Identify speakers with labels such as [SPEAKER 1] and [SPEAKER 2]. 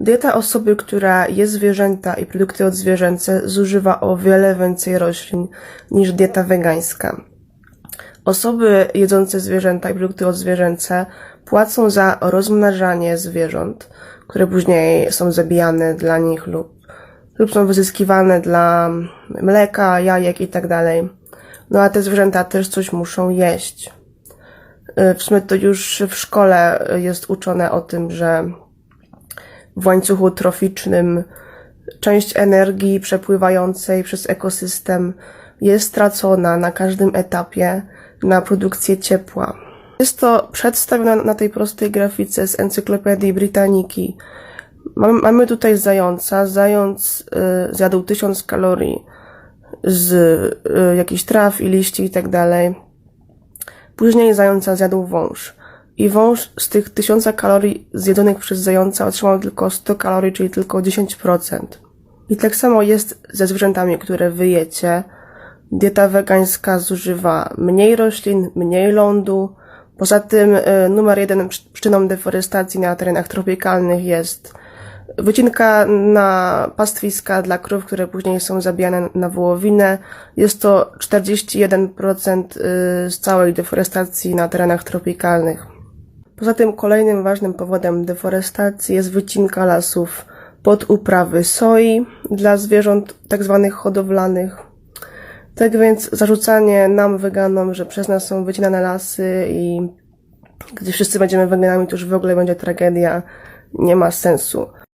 [SPEAKER 1] Dieta osoby, która je zwierzęta i produkty odzwierzęce, zużywa o wiele więcej roślin niż dieta wegańska. Osoby jedzące zwierzęta i produkty odzwierzęce płacą za rozmnażanie zwierząt, które później są zabijane dla nich lub, lub są wyzyskiwane dla mleka, jajek itd. No a te zwierzęta też coś muszą jeść. Y, W sumie to już w szkole jest uczone o tym, że w łańcuchu troficznym część energii przepływającej przez ekosystem jest stracona na każdym etapie na produkcję ciepła. Jest to przedstawione na tej prostej grafice z Encyklopedii Britaniki. Mamy, tutaj zająca. Zając y, zjadł 1000 kalorii z y, jakichś traw i liści i tak. Później zająca zjadł wąż. I wąż z tych 1000 kalorii zjedzonych przez zająca otrzymał tylko 100 kalorii, czyli tylko 10%. I tak samo jest ze zwierzętami, które wyjecie. Dieta wegańska zużywa mniej roślin, mniej lądu. Poza tym y, numer jeden przy- przyczyną deforestacji na terenach tropikalnych jest wycinka na pastwiska dla krów, które później są zabijane na wołowinę. Jest to 41% y, z całej deforestacji na terenach tropikalnych. Poza tym kolejnym ważnym powodem deforestacji jest wycinka lasów pod uprawy soi dla zwierząt tak zwanych hodowlanych. Tak więc zarzucanie nam weganom, że przez nas są wycinane lasy i gdy wszyscy będziemy weganami, to już w ogóle będzie tragedia, nie ma sensu.